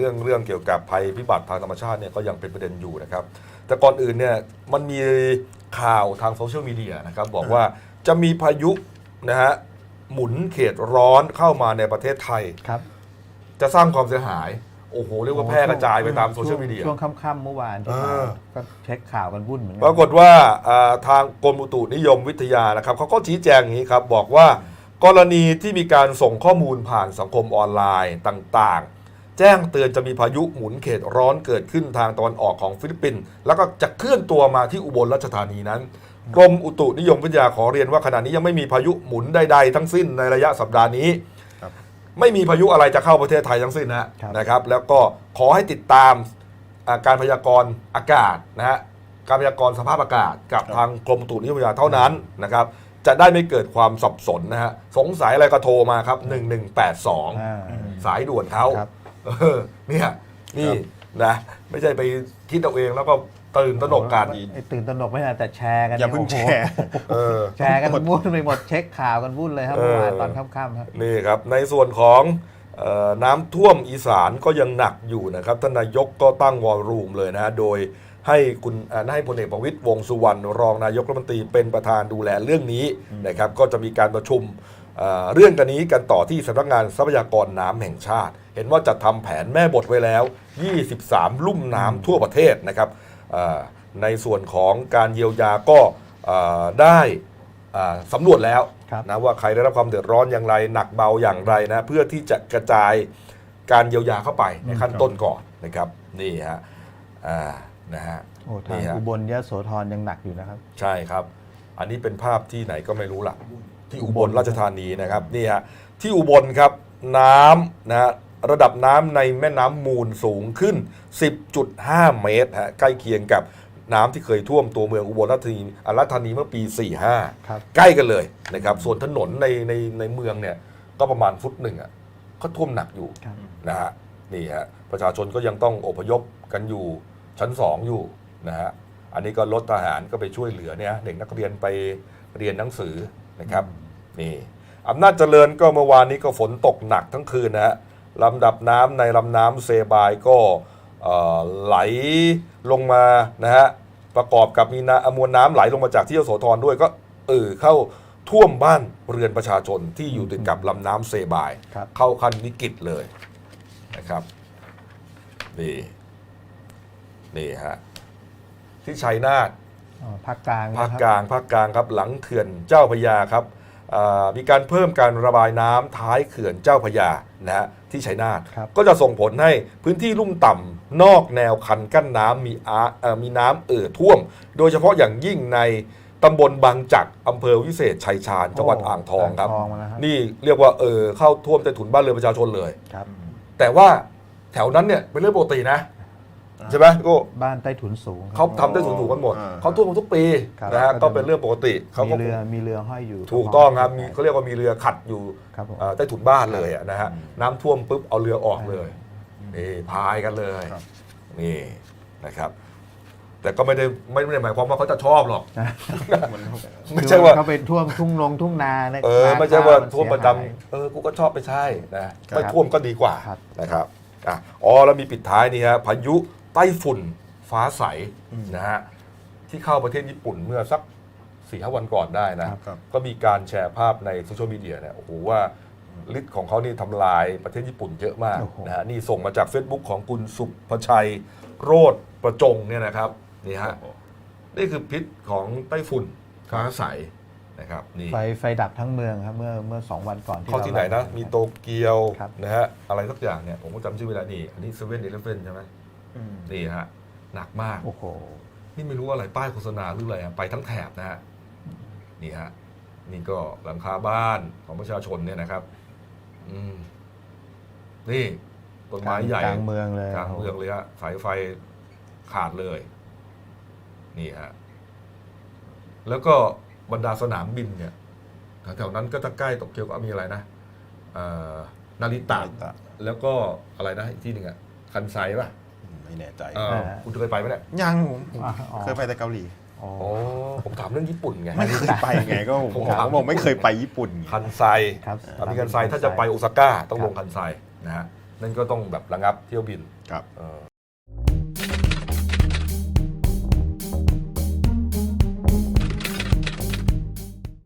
เรื่องเรื่องเกี่ยวกับภัยพิบัติทางธรรมชาติเนี่ยก็ยังเป็นประเด็นอยู่นะครับ แต่ก่อนอื่นเนี่ยมันมีข่าวทางโซเชียลมีเดียนะครับบอกว่าจะมีพายุนะฮะหมุนเขตร้อนเข้ามาในประเทศไทย ครับ จะสร้างความเสียหาย โอ้โห เรียกว่าแพร่กระจายไปตามโซเชียลมีเดีย ช่วงค่ำๆเมื่อวานที่เออ ก็เช็คข่าวกันวุ่นเหมือนกัปรากฏว่าอ่าทางกรมอุตุนิยมวิทยานะครับเขาก็ชี้แจงอย่างนี้ครับ บอกว่ากรณีที่มีการส่งข้อมูลผ่านสังคมออนไลน์ต่างๆ แจ้งเตือนจะมีพายุหมุนเขตร้อนเกิดขึ้นทางตะวันออกของฟิลิปปินส์แล้วก็จะเคลื่อนตัวมาที่อุบลราชธานีนั้นกรมอุตุนิยมวิทยาขอเรียนว่าขณะนี้ยังไม่มีพายุหมุนใดๆทั้งสิ้นในระยะสัปดาห์นี้ครับไม่มีพายุอะไรจะเข้าประเทศไทยทั้งสิ้นนะนะครับ แล้วก็ขอให้ติดตามอ่าการพยากรณ์อากาศนะฮะการพยากรณ์สภาพอากาศกับทางกรมอุตุนิยมวิทยาเท่านั้นนะครับจะได้ไม่เกิดความสับสนนะฮะสงสัยอะไรก็โทรมาครับ 1182อ่าสายด่วนเขาครับ เออเนี่ยนี่นะไม่ใช่ไปคิดเอาเองแล้วก็ตื่นตระหนกกัน ไอ้ตื่นตระหนกไม่นานแต่แชร์กันอย่าเพิ่งโโหแชร์เออ แชร์กันวุ่นไปหมดเช็คข่าวกันวุ่นเลยครับเออเมื่อวานตอนค่ำๆครับนี่ครับ ในส่วนของเออน้ำท่วมอีสานก็ยังหนักอยู่นะครับท่านนายกก็ตั้งวอลลุ่มเลยนะโดยให้คุณอ่าให้พลเอกประวิตยวงษ์สุวรรณรองนายกรัฐมนตรีเป็นประธานดูแลเรื่องนี้นะครับ ก็จะมีการประชุม เอ่อเรื่องกันนี้กันต่อที่สำนักงานทรัพยากรน้ำแห่งชาติ เห็นว่าจะทำแผนแม่บทไว้แล้ว 23 ลุ่มน้ำทั่วประเทศนะครับเอ่อในส่วนของการเยียวยาก็เอ่อได้อ่าสำรวจแล้วครับนะว่าใครได้รับความเดือดร้อนอย่างไร หนักเบาอย่างไรนะเพื่อที่จะกระจายการเยียวยาเข้าไปในขั้นต้นก่อนนะครับนี่ฮะอ่านะฮะโอ้ทางนี่ฮะอุบลยะโสธรยังหนักอยู่นะครับ ใช่ครับ อันนี้เป็นภาพที่ไหนก็ไม่รู้ล่ะ ที่อุบลราชธานีนะครับนี่ฮะที่อุบลครับน้ำนะฮะระดับน้ำในแม่น้ำมูลสูงขึ้น 10.5 เมตรฮะใกล้เคียงกับน้ำที่เคยท่วมตัวเมืองอุบลราชธานีอ่าราชธานีเมื่อปี 45ครับใกล้กันเลยนะครับ ส่วนถนนในในในเมืองเนี่ยก็ประมาณฟุตหนึ่งอะก็ท่วมหนักอยู่ครับนะฮะนี่ฮะประชาชนก็ยังต้องอพยพกันอยู่ชั้นสองอยู่นะฮะอันนี้ก็รถทหารก็ไปช่วยเหลือเนี่ยเด็กนักเรียนไปเรียนหนังสือ นะครับนี่อำนาจเจริญก็เมื่อวานนี้ก็ฝนตกหนักทั้งคืนนะฮะลำดับน้ำในลำน้ำเซบายก็เอ่อไหลลงมานะฮะประกอบกับมีน้ำมวลน้ำไหลลงมาจากที่ยโสธรด้วยก็เออเข้าท่วมบ้านเรือนประชาชนที่อยู่ติดกับลำน้ำเซบายครับเข้าขั้นวิกฤตเลยนะครับนี่นี่ฮะที่ชัยนาทอ๋อ ภาคกลางภาคนะครับกลางภาคกลางครับหลังเขื่อนเจ้าพระยาครับอ่ามีการเพิ่มการระบายน้ำท้ายเขื่อนเจ้าพระยานะฮะที่ชัยนาทครับก็จะส่งผลให้พื้นที่ลุ่มต่ำนอกแนวคันกั้นน้ำมีอาเอ่อมีน้ำเอ่อท่วม โดยเฉพาะอย่างยิ่งในตำบลบางจักรอำเภอวิเศษชัยชาญจังหวัดอ่างทองครับอ่างทองมาแล้วครับ นี่เรียกว่าเออเข้าท่วมใต้ถุนบ้านเรือนประชาชนเลยครับแต่ว่าแถวนั้นเนี่ยเป็นเรื่องปกตินะ ใช่ไหมพี่โก็บ้านใต้ถุนสูงครับ เขาทำได้สูงๆกันหมด อ่า เขาท่วมกันทุกปีครับนะฮะก็เป็นเรื่องปกติเขามีก็ เรือมีเรือห้อยอยู่ถูกต้องครับมีเขาเรียกว่ามีเรือขัดอยู่ครับผม เอ่อใต้ถุนบ้านเลยอะนะฮะน้ำท่วมปุ๊บเอาเรือออกเลยนี่พายกันเลยครับ นี่นะครับ แต่ก็ไม่ได้ไม่ได้หมายความว่าเขาจะชอบหรอกมันไม่ใช่ว่าเขาไปท่วมทุ่งนงทุ่งนาในเออนาไม่ใช่ว่าข้นท่วมประจำเสียหาย เออกูก็ชอบไปใช่นะครัไม่บท่วมก็ดีกว่าครับ นะครับอะอ๋อแล้วมีปิดท้ายนี่ฮะพายุ ไต้ฝุ่นฟ้าใสนะฮะที่เข้าประเทศญี่ปุ่นเมื่อสักสี่ห้าวันก่อนได้นะ ครับ ก็มีการแชร์ภาพในโซเชียลมีเดียเนี่ยโอ้โหว่าฤทธิ์ของเขานี่ทำลายประเทศญี่ปุ่นเยอะมากโอ้โห นะฮะนี่ส่งมาจาก Facebook ของคุณสุภชัย โรดประจงเนี่ยนะครับนี่ฮะนี่คือพิษของไต้ฝุ่นฟ้าใสนะครับนี่ ไฟไฟดับทั้งเมืองครับเมื่อเมื่อสองวันก่อนที่เข้าที่ไหนนะมีโตเกียวครับ นะฮะอะไรสักอย่างเนี่ย ผมก็จำชื่อไม่ได้นี่ อันนี้เซเว่นอีเลฟเว่นใช่ไหม อืมนี่ฮะหนักมาก โอ้โห นี่ไม่รู้ว่าอะไรป้ายโฆษณาหรืออะไรอะไปทั้งแถบนะฮะนี่ฮะนี่ก็หลังคาบ้านของประชาชนเนี่ยนะครับ อืมนี่ต้นไม้ใหญ่กลางเมืองเลยกลางเมืองเลยฮะสายไฟขาดเลย นี่ฮะแล้วก็บรรดาสนามบินเนี่ยแถวๆนั้นก็จะใกล้โตเกียวก็มีอะไรนะเอ่อนาริตะ แล้วก็อะไรนะอีกที่หนึ่งอะคันไซป่ะ ไม่แน่ใจเออคุณเคยไปไหมเนี่ยยังผมอ๋ออ๋อ เคยไปแต่เกาหลีอ๋อโอ้ผมถามเรื่องญี่ปุ่นไง ไม่เคยไปไงก็ผมผมถามบอกไม่เคยไปญี่ปุ่นไง คันไซครับถ้ามีคันไซถ้าจะไปโอซาก้าต้องลงคันไซนะฮะนั่นก็ต้องแบบระงับเที่ยวบินครับ เออ